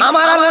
আমার আল্লাহ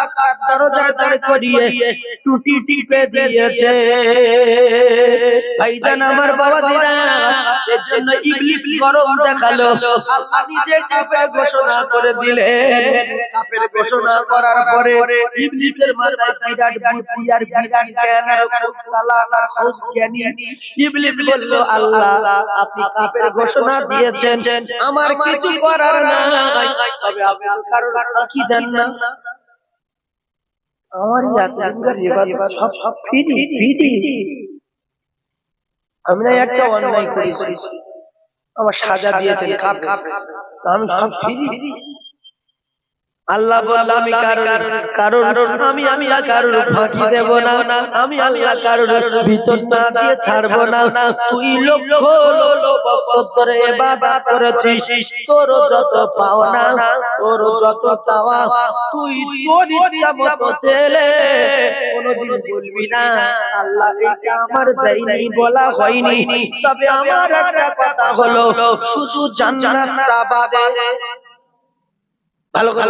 পাক দরজায় দাঁড় করিয়ে টুটি টিপে দিয়েছে। ভাইজান আমার বাবা দিরা এর জন্য ইবলিস গরম দেখাল। আল্লাহ নিজে কাপে ঘোষণা করে দিলেন। কাপের ঘোষণা করার পরে ইবলিসের মাথায় বিরাট বুদ্ধি আর বিরাট জ্ঞান আর খুব চালাক আর খুব জ্ঞানী ইবলিস বলল, আল্লাহ, আপনি কাপের ঘোষণা দিয়েছেন। আমার কিছু করার নাই। তবে আপনি কারোর ফাঁকি দেন না? আমার ইয়াতিমদের ইবাদত সব সব ফিরি ফিরি আমি না একটা অন্যায় করেছি আমার সাজা দিয়েছেন কাপ কাপ তো আমি সব ফিরি আল্লাহ বলল, আমি কারণ কারণ আমি কারোর ফাঁকি দেব না। আমি আল্লাহ কারোর ভিতর না দিয়ে ছাড়বো না। তুই লক্ষ বছর ধরে তোর যত পাওনা, তোর যত চাওয়া, তুই তোর ইচ্ছা মতো চেলে কোনোদিন বলবি না, আল্লাহ আমার দেয়নি বলা হয়নি। তবে আমার একটা কথা হলো, শুধু জান্নাতটা বাদে ভালো করে।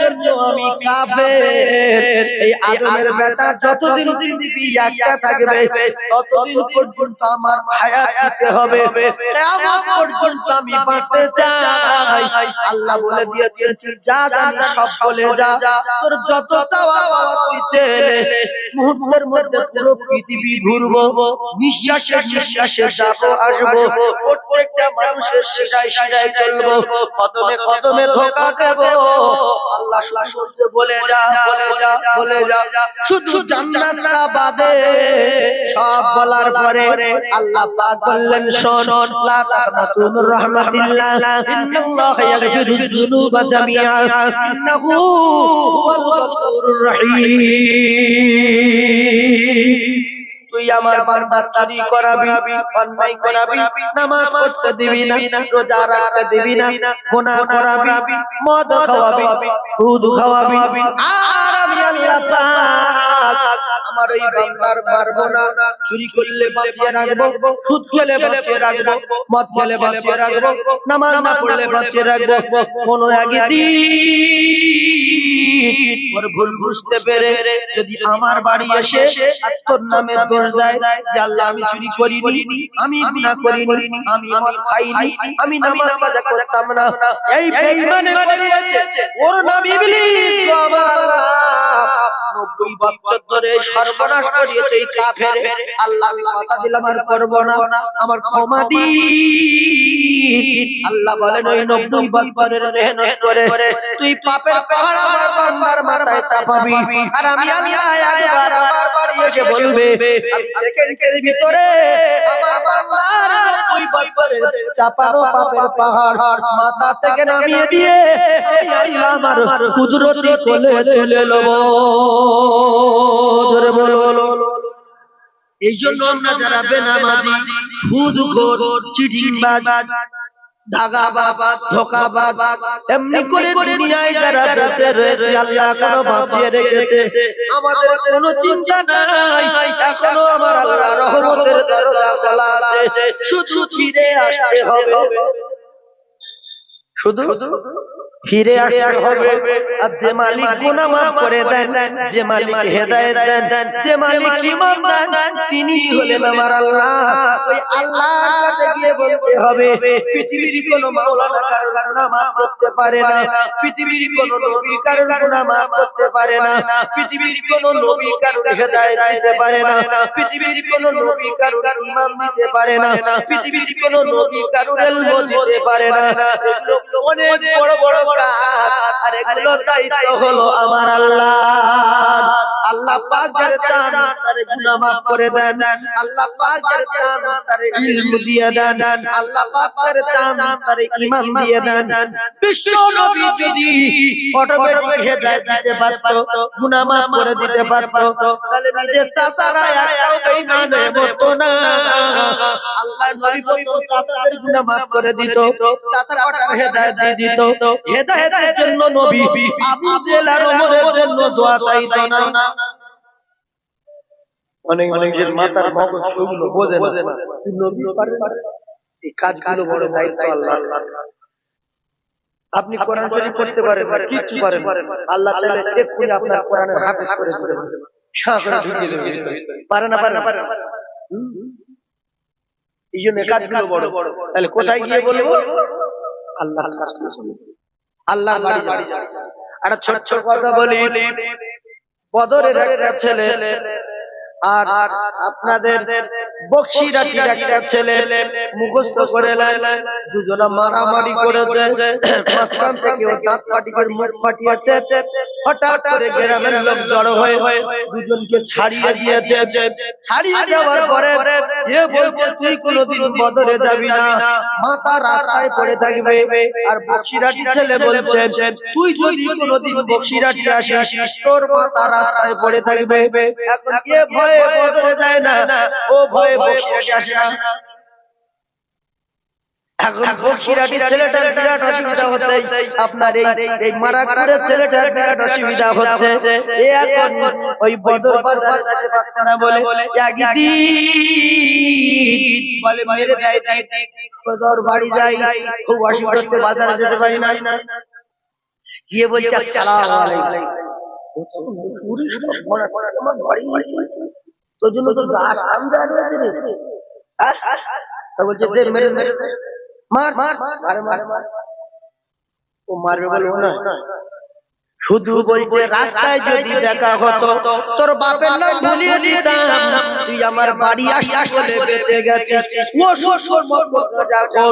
জন্য আমি কাফের। এই আদমের বেটা যতদিন পৃথিবী একটা থাকবে, ততদিন পর্যন্ত আমার হায়াত দিতে হবে। কিয়ামত পর্যন্ত আমি বাঁচতে চাই। আল্লাহ বলে দিয়েছেন যা জানি সব বলে যা। তোর যত চাওয়া পাওয়া তুই চেয়ে মুহূর্তের মধ্যে পুরো পৃথিবী ঘুরবো, নিঃশ্বাসে নিঃশ্বাসে যাব, আসব। প্রত্যেকটা মানুষের শিরায় শিরায় চলবো। কদমে কদমে ধোকা দেবো। আল্লাহ বলে যা বলে যা বলে যা। শুধু জান্নাত না বাদে সব বলার পরে আল্লাহ পাক বললেন, শোন, লা তাকনাতু রাহমাতিল্লাহ, ইন্নাল্লাহ ইয়াগফিরুয যুনুবা জামিআ, ইন্নাহু গফুরুর তুই আমার বারবার চুরি করাবি, অন্যায় করাবি, নামাজ পড়তে দিবি না, রোজা রাখতে দিবি না, গুনাহ করাবি, মদ খাওয়াবি, সুদ খাওয়াবি। আর আমি আল্লাহ পাক আমার ওই বান্দার মারবো না, চুরি করলে বাঁচিয়ে রাখব, সুদ খেলে বাঁচিয়ে রাখব, মদ খেলে বাঁচিয়ে রাখব, নামাজ না পড়লে বাঁচিয়ে রাখব, কোনো একদিন ওর ভুল বুঝতে পেরে যদি আমার বাড়ি এসে তোর নামে দোষ দেয়, যে আল্লাহ আমি চুরি করিনি, আমি গুনাহ করিনি, আমি মদ খাইনি, আমি নামাজ করতাম না। এই বেঈমানে করিয়েছে, ওর নাম ইবলিস আমার। আল্লাহ। ক্ষমা দিন। আল্লাহ বলেন, ওই নব্বই বছরের তুই পাপের পাহাড় আমার বান্দার মাথায় চাপাবি আর আমি আল্লাহ একবার আমার বাড়ি এসে বলবে সেকেন্ডের ভিতরে আমার বান্দার নব্বই বছরের চাপানো পাপের পাহাড় মাথা থেকে নামিয়ে দিয়ে আমি আল্লাহ আমার কুদরতি কোলে তুলে লব ধরে বলো। এই জন্য আমরা যারা বেনামাজি সুদ চিটিংবাজ দাগাবাজ এমনি করে দুনিয়ায় যারা বেঁচে রয়েছে আল্লাহ এখনও বাঁচিয়ে রেখেছে। আমাদের কোনো চিন্তা নাই। এখনও আমার আল্লাহ রহমতের দরজা খোলা আছে। শুধু ফিরে আসতে হবে। শুধু? ফিরে আসতে হবে। আর যে মালিক গুনাহ মাফ করে দেন যে মালিক হেদায়েত দেন যে মালিক ইমান দেন তিনি হলেন আমার আল্লাহ। ওই আল্লাহর কাছে গিয়ে বলতে হবে পৃথিবীর কোন মাওলানা কারোর গুনাহ মাফ করতে পারে না। পৃথিবীর কোন নবী কারোর গুনাহ মাফ করতে পারে না। পৃথিবীর কোন নবী কারোর হেদায়েত দিতে পারে না। পৃথিবীর কোন নবী কারোর ইমান দিতে পারে না। পৃথিবীর কোন নবী কারোর ইলম দিতে পারে না অনেক বড় বড় আর এগুলো দায়িত্ব হলো আমার আল্লাহ। আল্লাহ পাক চান, তার গুনাহ মাফ করে দেন। আল্লাহ পাক যার চান, তার ইলম দিয়ে দেন। আল্লাহ পাক যার চান, তার ঈমান দিয়ে দেন। বিশ্ব নবী যদি অটোমেটিক হেদায়েত দিতে পারত, গুনাহ মাফ করে দিতে পারত, তাহলে নিজের চাচারা একটাও বেঈমান মরতো না। আল্লাহ নবী প্রথম চাচাদের গুনাহ মাফ করে দিত চাচা কটার হেদায়েত দিয়ে দিত। হেদায়েতের জন্য নবী আবু জেল আর ওমরের জন্য দোয়া চাইতো না। অনেক মানুষের মাথার মগজ শুকনো বোঝে না। তুই নবী পারবে এই কাজগুলো বড় দায়িত্ব আল্লাহ আপনি কোরআন শরীফ পড়তে পারেন কিচ্ছু পারেন আল্লাহ তাআলা এক্ষুনি আপনার কোরআনের হাফেজ করে দিবেন। শাঁখে ঢুকিয়ে দেবেন। পারে না পারে না পারে এই জন্য কাজগুলো বড়। তাহলে কোথায় গিয়ে বলব? আল্লাহ আল্লাহ বাড়ি একটা ছোট ছোট কথা বলি। বদরের একটা ছেলে। আর আপনাদের একটা ছেলে মুখস্থ করে দুজনা মারামারি করেছে থেকে হঠাৎ করে গ্রামের লোক জড়ো হয়ে দুজনকে ছাড়িয়ে দিয়েছে। ছাড়িয়ে দেওয়ার পরে বদরে যাবি না। পড়ে থাকবে। আর বক্সিরাটি ছেলে বলছে, তুই যদি কোনোদিন বক্সিরাটি আসিস, তোর মাথা পড়ে থাকবে। এখন কে ভয়ে বদরে যায় না। ও ভয়ে বক্সিরাটি আসে না। এখন বক্সিরাটির ছেলেটার বিরাট অসুবিধা হচ্ছে। আপনার এই এই মারাকারের ছেলেটার বিরাট অসুবিধা হচ্ছে। এ এখন ওই বদর বাজার যেতে পারছে না বলে একদিন বলে মেরে দেয় দিক বদর বাড়ি যাই খুব অসুবিধা বাজারে যেতে পারি না। গিয়ে বলছে আসসালামু আলাইকুম। জন্য তো গা কাম দেওয়া রয়েছে রে আহ, তা বলছে দে মেরে মেরে দে। মার মার মারে মারে মার ও মারবে বলব না শুধু বলছে রাস্তায় যদি দেখা হতো তোর বাপের নাম ভুলিয়ে দিতাম। তুই আমার বাড়ি আসি আসলে বেঁচে গেছিস। ও শ্বশুর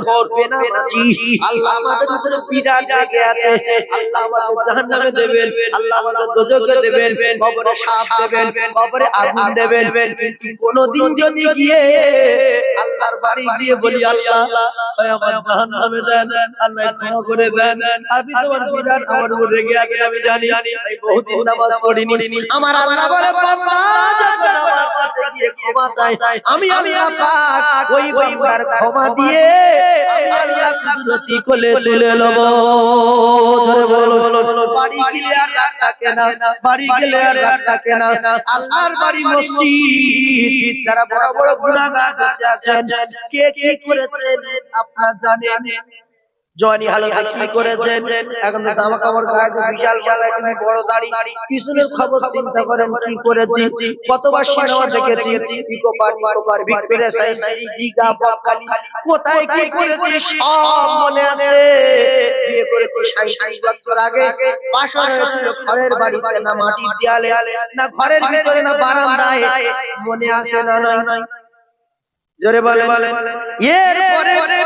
করবে না মাঝি আল্লাহ আমাদের উপরে বিরাট রেগে আছে। আল্লাহ আমাদের জাহান্নামে দেবেন। আল্লাহ আমাদের দোজখে দেবেন। কবরে সাপ দেবেন। কবরে আগুন দেবেন। কিন্তু কোনদিন যদি গিয়ে আল্লাহর বাড়ি গিয়ে বলি আল্লাহ হয় আমার জাহান্নামে দেন। আল্লাহ ক্ষমা করে দেন। আপনি তোমার বিরাট আমার উপর রেগে আগে আমি জানি তাই বহুদিন নামাজ পড়িনি। আমার আল্লাহ বলে বাবা যখন আমার কাছে গিয়ে ক্ষমা চাই। আমি আমি পাক ওই বাবার ক্ষমা দিয়ে আমি আল্লাহ কুদরতি কোলে তুলে লব ধরে বলো বাড়ি গেলে আর রাগ থাকে না। বাড়ি গেলে আর রাগ থাকে না। আল্লাহর বাড়ি মসজিদ। যারা বড় বড় গুনাহগার বেঁচে কে কি করেছেন আপনারা জানেন? জওয়ানি হালতে কি করেছেন? এখন জামা কাপড় গায়ে যে বিশাল বড় দাড়ি। পিছনের খবর চিন্তা করেন কি করেছি কতবার সিনেমা দেখেছি eco park eco park Victoria science Digha Bakkhali কোথায় কি করেছি সব মনে আছে। বিয়ে করেছি সাঁইত্রিশ বছর আগে। বাসা হয়েছিল ঘরের বাড়িতে না মাটির দেয়ালে না ঘরের ভিতরে না বারান্দায়। মনে আছে না নয় জোরে বলে এরপরে আমরা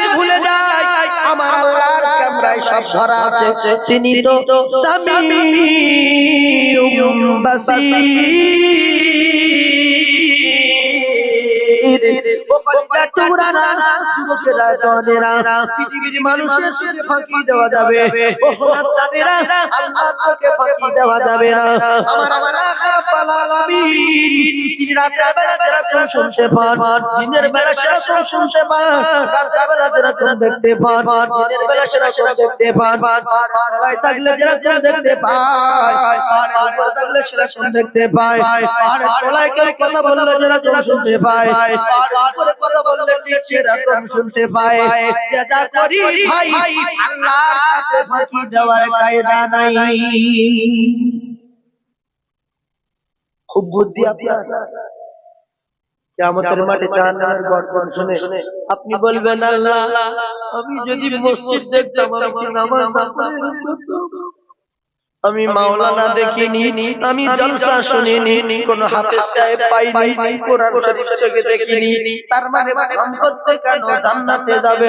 যদি ভুলে যাই আমার আল্লাহর ক্যামেরায় সব ধরা আছে। তিনি তো সামিউম বাসীর। ও কলিজা টুকরারা যুবকেরা জনেরা পৃথিবীর মানুষের চোখে ফাঁকি দেওয়া যাবে। ও হনাত্তাদেরা আল্লাহর চোখে ফাঁকি দেওয়া যাবে না। আমার আল্লাহ রাব্বুল আলামিন তিনি রাতের বেলা যেরকম শুনতে পান দিনের বেলা সেরকম শুনতে পান রাতের বেলা যেরকম দেখতে পান দিনের বেলা সেরকম দেখতে পান পাড়ায় থাকলে যেরকম দেখতে পায় পাড়ার উপর থাকলে সেরকম দেখতে পায় পাড়ার তলায় কেউ কথা বললে যেরকম শুনতে পায় উপরে কথা বললে শুনতে পায়। যা করি ভাই ফাঁকি দেওয়ার কায়দা নাই। খুব বুদ্ধি আপনার। কিয়ামতের মাঠে শুনে আপনি বলবেন, আল্লাহ, আমি যদি মসজিদ দেখতাম, আমি কি নামাজ? আমি মাওলানা দেখিনি আমি জলসা শুনিনি কোন হাফেজ সাহেব পাইনি কোরআন শরীফ থেকে দেখিনি তার মানে ভ্রম করতে কেন জান্নাতে যাবে?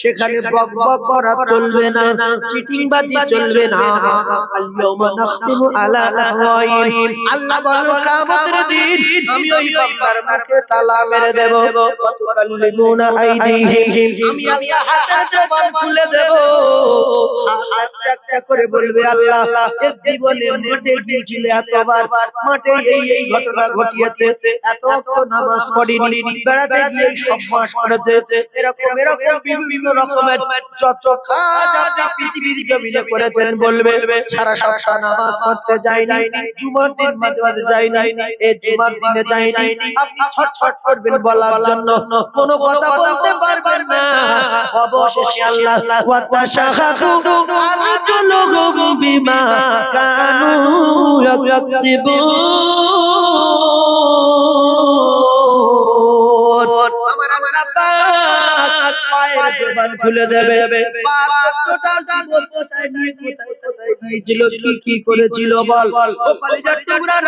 সেখানে বক বক করা চলবে না চিটিংবাজি চলবে না। নাখতিমু আলা আফওয়াহিহিম আল্লাহ বলেন কিয়ামতের দিন আমি ওই বান্দার মুখে তালা মেরে দেব। আইদিহিম আমি আল্লাহ হাতের জবান খুলে দেব। হাত একটা করে বলবে আল্লাহ এর জীবনে মাঠে গিয়েছিলে এতবার মাঠে এই এই ঘটনা ঘটিয়েছে। এত নামাজ পড়িনি বেড়াতে গিয়ে সব মাস করেছে। এরকম এরকম বিভিন্ন রকমের যত কাজ আপনি পৃথিবীর জমিনে করেছেন বলবে, সারা সপ্তাহ নামাজ পড়তে যাই নাই জুমার দিন মাঝে মাঝে নাই এই জুমার দিনে যাইনি আপনি ছটছট করবেন বলার জন্য, কোনো কথা বলতে পারবেন না। অবশেষে আল্লাহ ওয়া তাশাহাদু আরজুলুহুম বিমা কানু ইয়াকসিবুন। পায়ের খুলে দেবে। ছিল কি কি করেছিল বল? কলিজার টুকরারা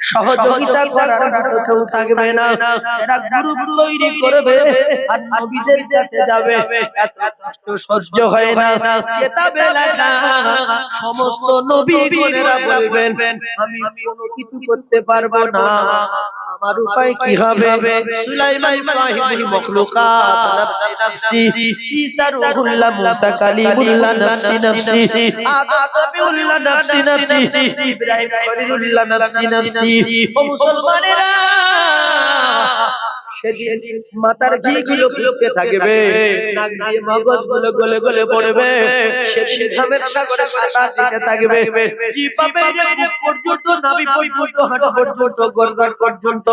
সহযোগিতা করার মতো কেউ থাকবে না। এরা গ্রুপ তৈরি করবে আর নবীদের কাছে যাবে। এত কষ্ট সহ্য হয় না। কেতাবে লেখা সমস্ত নবী গণেরা বলবেন আমি কোনো কিছু করতে পারব না। আমার উপায় কি হবে? সুলাইমান সাহিবুল মখলুকাত নফসি নফসি ঈসা রুহুল্লাহ মুসা কালিমুল্লাহ নফসি নফসি আদম সবিউল্লাহ নফসি নফসি ইব্রাহিম খলিলুল্লাহ নফসি নফসি ও মুসলমানেরা সেদিন মাথার ঘি গুলো ফুলতে থাকবে। নাক দিয়ে মগজগুলো গলে গলে পড়বে। সেদিন ঘামের সাগরে সাঁতার দিতে থাকবে। জিপাবে পর্যন্ত নাবি পর্যন্ত হাঁটু পর্যন্ত গর্দার পর্যন্ত।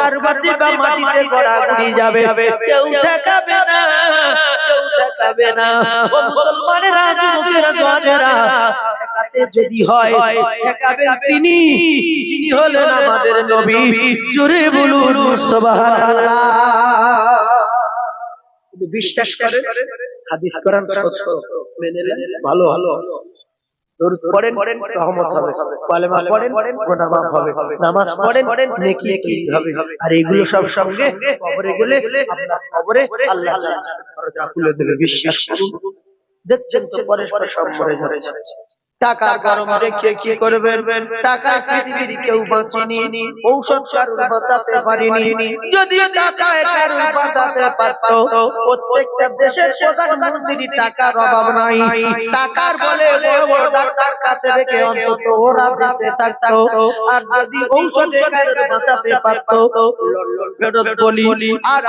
কারবার জিবা মাটিতে গড়াগড়ি যাবে। কেউ ঠেকাবে না কেউ ঠেকাবে না। ও মুসলমানেরা যুবকেরা জওয়ানেরা ঠেকাতে যদি হয় তিনি। যিনি হলেন আমাদের নবী। জোরে বলুন সুবহানাল্লাহ। বিশ্বাস করেন হাদিস কোরআন সত্য মেনে নেন ভালো ভালো দরুদ পড়েন, রহমত হবে। সব সঙ্গে কবরে করুন। দেখছেন তো পরস্পর সব মরে যাচ্ছে। টাকার গরম রেখে কি করবেন? টাকা পৃথিবীর কেউ বাঁচেনি ঔষধ কারুর বাঁচাতে পারিনি। যদি টাকায় কারুর বাঁচাতে পারতো প্রত্যেকটা দেশের প্রধানমন্ত্রী টাকার অভাব নাই। টাকার বলে বড় বড় ডাক্তার কাছে রেখে অন্তত ওরা বেঁচে থাকতো। আর যদি ঔষধে কারুর বাঁচাতে পারতো লন্ডন ফেরত বলি আর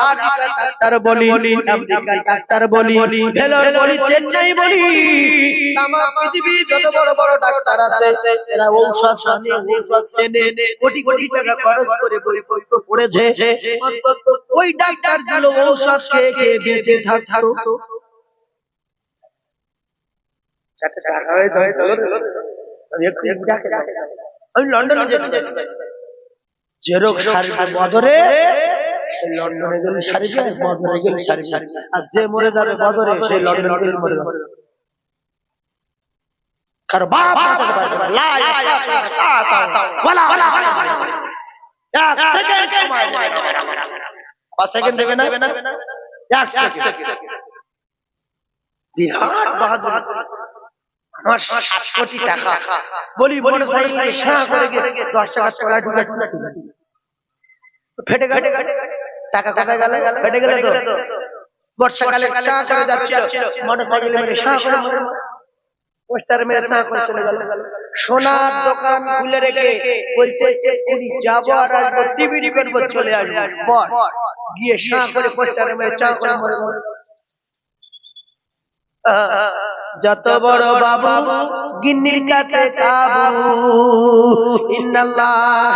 ডাক্তার বলি আমেরিকার ডাক্তার বলি ভেলোর বলি চেন্নাই বলি। তামাম পৃথিবী যত বড় বড় ডাক্তার আছে এরা ঔষধ জানে ঔষধ চেনে কোটি কোটি টাকা খরচ করে বই পড়েছে। ওই ডাক্তারগুলো ঔষধ খেয়ে খেয়ে বেঁচে থাকতো। আমি লন্ডনে যেতে বদরে লন্ডনে গেলে বদরে গেলে আর যে মরে যাবে বদরে সে লন্ডনে মরে যাবে। কারও বাপ বাঁচাতে পারবে না। লা ইয়াসাসিনা সাআতা ওয়ালা ওয়ালা এক সেকেন্ড সময় দেবে না। ক সেকেন্ড দেবে না এক সেকেন্ড বিরাট বাহাদুর আমার সাত কোটি টাকা বলি সাইকেল করে দশ টাকা চলা ঢুকে ঢুকে ফেটে গেল টাকা কোথায় গেল ফেটে গেলে তো বর্ষাকালে চা করে যাচ্ছিল মোটর সাইকেল করে পোস্টার মেরে চলে গেল। সোনার দোকান খুলে রেখে বলছে, এক্ষুনি যাব আর আসব টিভি চলে গিয়ে সাঁ করে পোস্টারে মেরে, চা করে মরে যত বড় বাবু, গিন্নির কাছে কাবু ইন্নাল্লাহ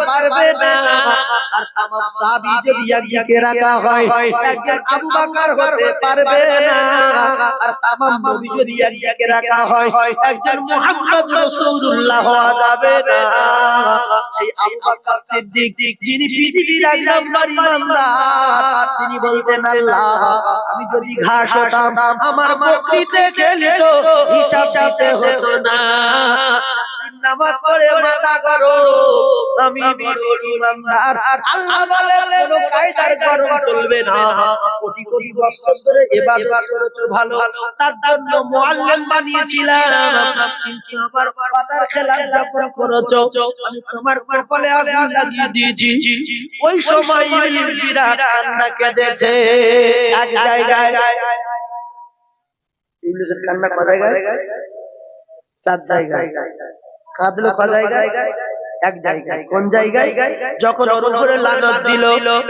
পারবে না। আর সাহাবী যদি একদিকে রাখা হয়। একজন আবু বকর হতে পারবে না। আর নবী যদি একদিকে রাখা হয়। একজন মুহাম্মদ রাসূলুল্লাহ হওয়া যাবে না। সেই আবু বকর সিদ্দিক, যিনি পৃথিবীর এক নম্বর ইমানদার, তিনি বলতেন, আল্লাহ, আমি যদি ঘাস হতাম, আমার বকরিতে তো হিসাব দিতে হতো না। নামাজ পড়ে করো। আমি বড় ইমানদার আল্লাহ বলে, কোনো কায়দার চলবে না। কোটি কোটি বছর ধরে ভালো। তার জন্য মুআল্লিম বানিয়েছিলাম। কিন্তু আমার আমি তোমার লাগিয়ে দিয়েছি। ওই সময় বিরাট কান্না কেঁদেছে। এক জায়গায় কান্না চার জায়গায়। কাঁদলো ক জায়গায় এক জায়গায় কোন জায়গায় যখন ওর উপরে লানত দিল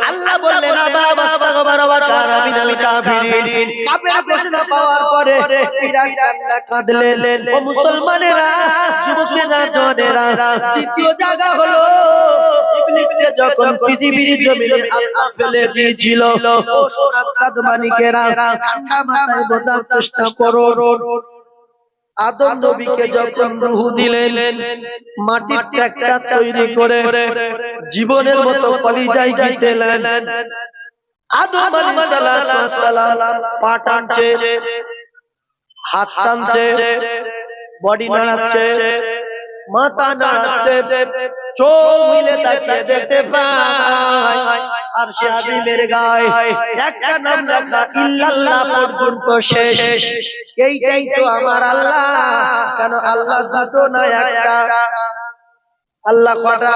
আল্লাহ বললেন কাফের ঘোষণা পাওয়ার পরে বিরাট কান্না কাঁদলেন ও মুসলমানেরা যুবকেরা জনেরা দ্বিতীয় জায়গা হলো ইবলিসকে যখন পৃথিবীর জমিনে আল্লাহ ফেলে দিয়েছিল ও কাদমানিকেরা ঠান্ডা মাথায় বোঝার চেষ্টা করো আদম নবীকে যখন রুহু দিলেন মাটির ট্রাকচার তৈরি করে জীবনের মতো কলিজায় গিতেলেন আদম আলাইহিস সালাম পা টানছে হাত টানছে বডি নাড়াচ্ছে। মাথা নাড়াচ্ছে চোখ মিলে তাকিয়ে দেখতে পায়। আর সে আদিমের গায়ে একটা নাম রাখা ইল্লাল্লাহ পর্যন্ত শেষ। এইটাই তো আমার আল্লাহ। কেন আল্লাহ যত না একটা? আল্লাহ কটা?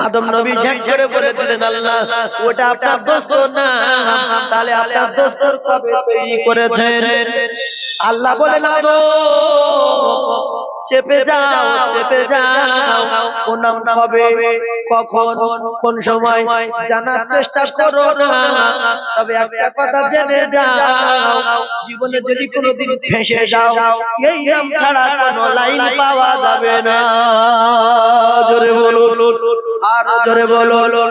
আদম নবী ঝট করে বলে দিলেন আল্লাহ ওটা আপনার দোস্ত না তাহলে আপনার দোস্তর কবে তৈরি করেছেন? আল্লাহ বলেন আদম চেপে যাও চেপে যাও। কোন নাম হবে কখন? কোন সময়? জানার চেষ্টা করো না। তবে একটা কথা জেনে যাও। জীবনে যদি কোনোদিন ফেসে যাও এই নাম ছাড়া কোনো লাইন পাওয়া যাবে না। জোরে বলুন। আর জোরে বলুন।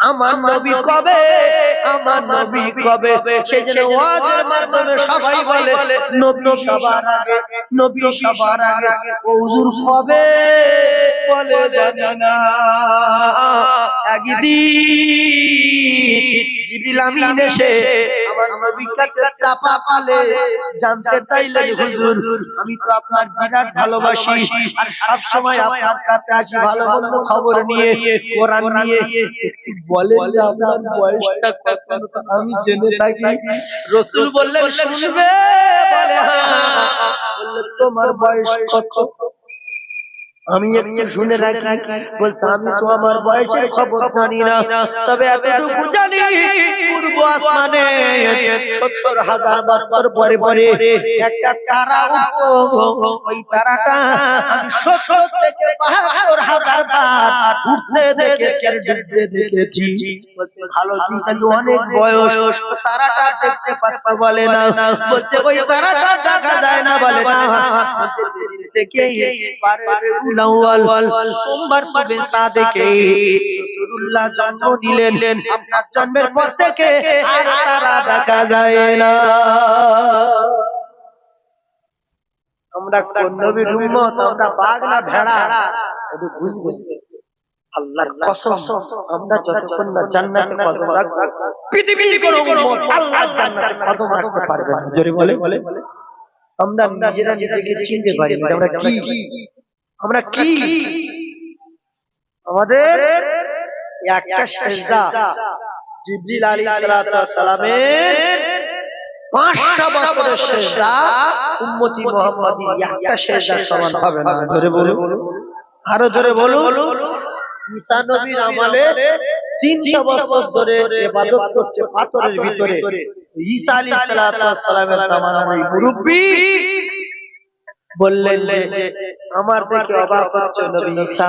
আমার নবী কবে? আমার নবী কবে? সেই জন্য ওয়াজের মাধ্যমে সবাই বলে নবী সবার আগে নবী সবার আগে হুজুর কবে? বলে জানে না একদিন জিবরিল আমিন এসে আমার নবীর কাছে চাপা পালে জানতে চাইলেন হুজুর আমি তো আপনার বিরাট ভালোবাসি। আর সব সময় আপনার কাছে আসি ভালো মন্দ খবর নিয়ে কোরআন নিয়ে। বলেন যে আপনার বয়সটা কত? আমি জেনে থাকি। রসুল বললেন, শুনবে? বলে হ্যাঁ। তোমার বয়স কত? আমি একটু শুনে রাখি। বলছে, আমি তো আমার বয়সের খবর জানি না। তবে এতটুকু জানি, পূর্ব আসমানে সত্তর হাজার বছর পরে পরে একটা তারা ওই তারাটা আমি সত্তর থেকে বাহাত্তর হাজার বার উঠতে দেখেছি ডুবতে দেখেছি। ভালো কিন্তু অনেক বয়স। তারাটা দেখতে পাচ্ছ বলে না। বলছে, ওই তারাটা দেখা যায় না বলে না। থেকে পারের উলাওয়াল সোমবার সুবে সাদেকে রাসূলুল্লাহ জন্ম নিলেন। আপনার জন্মের পর থেকে আর তারা দেখা যায় না। আমরা কোন নবীর উম্মত? আমরা না ভেড়া? একটু বুঝবে আল্লাহর কসম। আমরা যতক্ষণ না জান্নাতে কদম রাখব পৃথিবীর কোন উম্মত আল্লাহর জান্নাতে কদম রাখতে পারবে না। জোরে বলে আমরা নিজেরা নিজেকে চিনতে পারি আমরা কি? আমরা কি? আমাদের একটা সেজদা। জিবরিল ওয়াস সালামের পাঁচশো বছরের সেজদা উম্মতি মুহাম্মাদির একটা সেজদার সমান হবে না। ধরে বলুন। আরও ধরে বলুন। ঈসা নবীর আমলে তিনশো বছর ধরে ইবাদত করছে পাথরের ভিতরে। ঈসা আলাইহিস সালামের জামানার মুরব্বী। বললেন যে আমার দেখে অবাক হচ্ছে নবী ঈসা।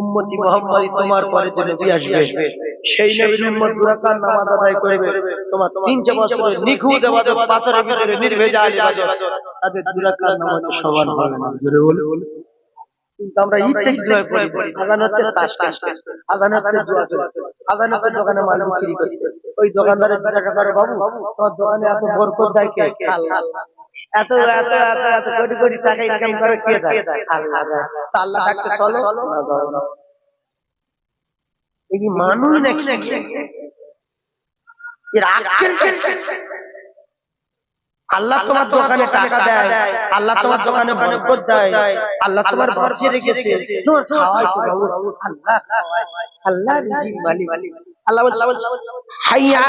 উম্মতি মুহাম্মাদি তোমার পরে যে নবী আসবে। সেই নবীর উম্মত দুরাকাত নামাজ আদায় করবে। তোমার 300 বছরের নিখুঁত ইবাদত পাথরের ভিতরে নির্ভেজাল ইবাদত তাদের দুরাকাত নামাজ সমান হবে না। জোরে বলে কিন্তু আমরা ইচ্ছে কি দোয়া করি। আজান হচ্ছে তাস তাস আজান হচ্ছে দোয়া করছে আজান হচ্ছে দোকানে মাল বিক্রি করছে। ওই দোকানদারের টাকা বাবু তোমার দোকানে এত বরকত দেয় কে? আল্লাহ। এত এত এত এত কোটি কোটি টাকা ইনকাম করে কে দেয়? আল্লাহ চলো। এই মানুষ নাকি এর আল্লাহ তোমার দোকানে টাকা দেয়। আল্লাহ তোমার দোকানে বরকত দেয়। আল্লাহ তোমার বাঁচিয়ে রেখেছে। তোমার খাওয়াই আল্লাহ। আল্লাহ রিজিক মালিক। আল্লাহ হাইয়া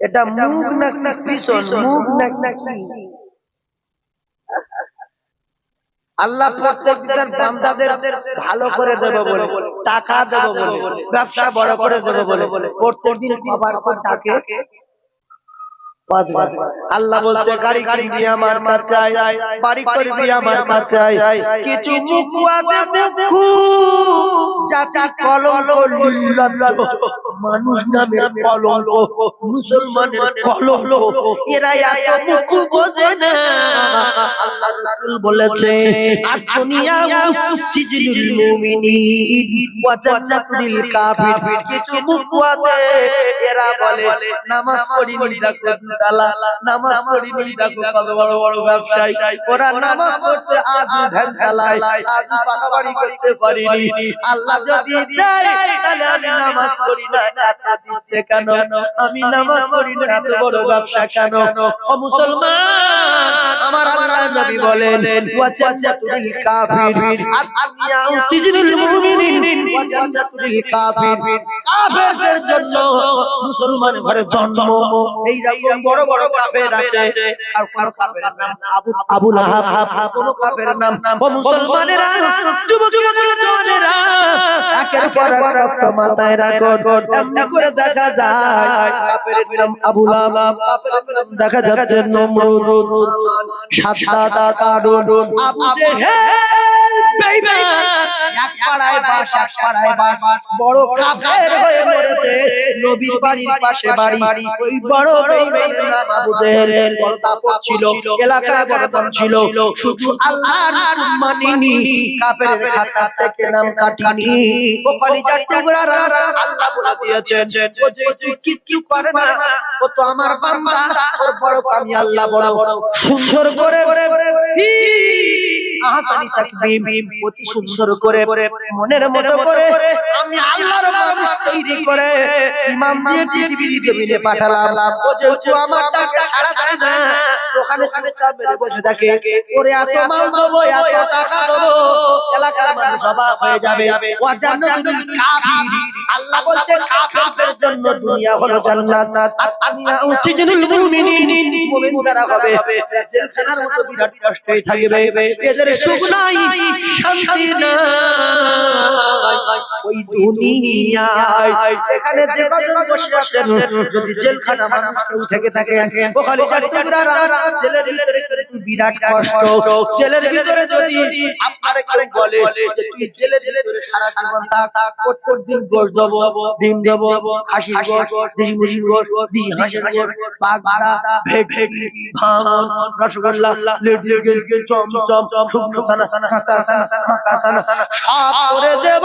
এটা মুখ নাক নাক পিছন মুখ নাক নাক আল্লাহ প্রত্যেকটার বান্দাদের ভালো করে দেব বলে টাকা দেব বলে ব্যবসা বড় করে দেব বলে প্রত্যেকদিন খাবার ডাকে পাঁচবার। আল্লাহ বলছে, গাড়ি কিনবি আমার কাছে বাড়ি করবি আমার কাছে। কিছু মানুষ মুসলমানের কলঙ্ক এরা বোঝে না। বলেছে এরা বলে, নামাজ দুতালা নামাজ পড়িনি দেখো কত বড় বড় ব্যবসায়ী। ওরা নামাজ পড়ছে আজ ভ্যান চালায় আজ পাকা করতে পারিনি। আল্লাহ যদি দেয় তাহলে আমি নামাজ পড়ি না এত দিচ্ছে কেন? আমি নামাজ পড়ি না এত বড় ব্যবসা কেন? ও মুসলমান আমার আল্লাহ নবী বলেন ওয়া জান্নাতুল কাফির আদ-দুনিয়া সিজনুল মুমিনিন ওয়া জান্নাতুল কাফির কাফেরদের জন্য মুসলমান ঘরে জন্ম এই রকম বড় বড় কাফের আছে। আর কোন কাফের নাম আবু আবু লাহাব, কোন কাফের নাম ও মুসলমানেরা যুবকেরা জওয়ানেরা একের পর এক রক্ত মাথায় রাখো, এমনি করে দেখা যায়। কাফের নাম আবু লাহাব কাফের নাম দেখা যাচ্ছে নমরুদ। সাদ্দাত তারুন আবু জেহেল বেঈমান বড় কাফের হয়ে মরেছে। নবীর বাড়ির পাশে বাড়ি। ওই বড় বেঈমানের নাম আবু জেহেল বড় তাপস ছিল এলাকায় বড় দাম ছিল। শুধু আল্লাহর মানিনি কাফের খাতা থেকে নাম কাটিনি। ও কলিজার টুকরা আল্লাহ বলে দিয়েছেন ও যে তুই কিচ্ছু করে না ও তো আমার বান্দা ওর বড় আমি আল্লাহ বড় সুন্দর করে আহসানি অতি সুন্দর করে মনের মতো করে আমি আল্লাহর মানুষ তৈরি করে ইমাম দিয়ে পৃথিবীর জমিনে পাঠালাম। ও আমার ডাকে সাড়া দেয় না। ওখানে ওখানে চাপ মেরে বসে থাকে। ওরে এত মাল দেবো এত টাকা দেবো এলাকার মানুষ অবাক হয়ে যাবে। ও জানো কাফির। আল্লাহ বলছে কাফেরদের জন্য দুনিয়া হলো জান্নাত। আর দুনিয়া উসিজনুল মুমিনিন মুমিন যারা হবে। জেলখানার মতো বিরাট কষ্টে থাকবে। এদের সুখ নাই শান্তি নাই ওই দুনিয়ায় এখানে যে কজন বসে আছেন, যদি জেলখানা মানুষ থেকে থাকে, ওখানে টুকরারা জেলের ভিতরে কিন্তু বিরাট কষ্ট, জেলের ভিতরে যদি আপনার কেউ বলে যে তুই জেলে জেলে ধরে সারা জীবন থাক প্রত্যেক দিন গোশ দেবো, ডিম দেবো, খাসির গোশ দেশি মুরগির গোশ দেশি হাঁসের গোশ বাগদা ভেটকি ভাঙন রসগোল্লা লেডি চমচম শুকনো ছানা, কাঁচা ছানা পাকা ছানা, সব করে দেব।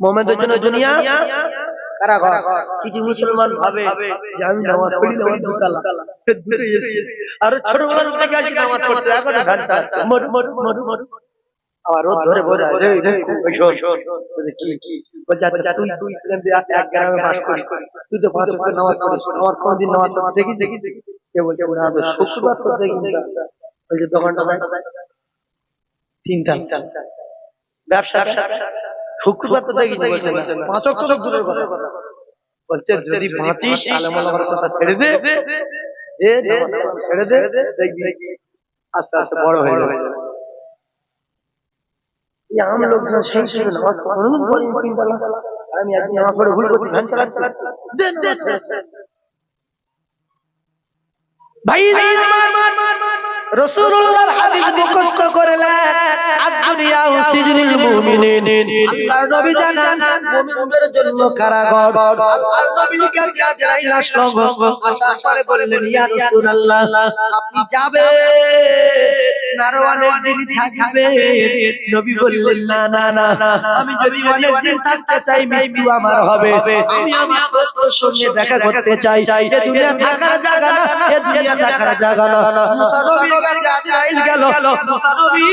মোহাম্মদের জন্য দুনিয়া কারাগার। কিছু মুসলমান ভাবে যে আমি নামাজ পড়ি নামাজ এসে আর ছোটবেলা থেকে আসি নামাজ পড়ছে এখন ঘণ্টা মরু মরু মরু মরু। আবার রোদ ধরে শোন বলছে, কি কি? আচ্ছা তুই তুই এক গ্রামে বাস করিস। তুই তো পাঁচ ওয়াক্ত নামাজ পড়িস। আমার কোনদিন নামাজ পড়তে দেখি দেখি দেখি। কে বলছে না তো শুক্রবার তো দেখি বলছে দোকানটা তিনটা। ব্যবসা শুক্রবার তো দেখি বলছে না। পাঁচ তো দূরের কথা। বলছে যদি বাঁচিস আলমালার কথা ছেড়ে দে এ ছেড়ে দে দেখবি। আস্তে আস্তে বড় হয়ে যাবে। আম লোকজন সেই নামাজ পড়েনি আমি ভুল করছি ভ্যান চালাচ্ছি। ভাই রসুল্লাহর হাদিস মুখস্থ করলেন আদ-দুনিয়া মুমিনিন। আল্লাহর নবী জানান, মুমিনদের জন্য আল্লাহর নবীর কাছে বললেন, ইয়া রাসূলুল্লাহ, আপনি যাবেন। দিন থাকবে। নবী বললেন, না না না, আমি যদি অনেক দিন থাকতে চাই, মৃত্যু আমার হবে। আমি আমার সঙ্গে দেখা করতে চাই। এ দুনিয়া থাকার জায়গা না দুনিয়া থাকার জায়গা না। কাছে আজরাইল গেল মুসা নবী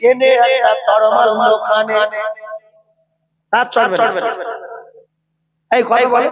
টেনে একটা তরমাল ওখানে? তার চলবে এই কথা বলে।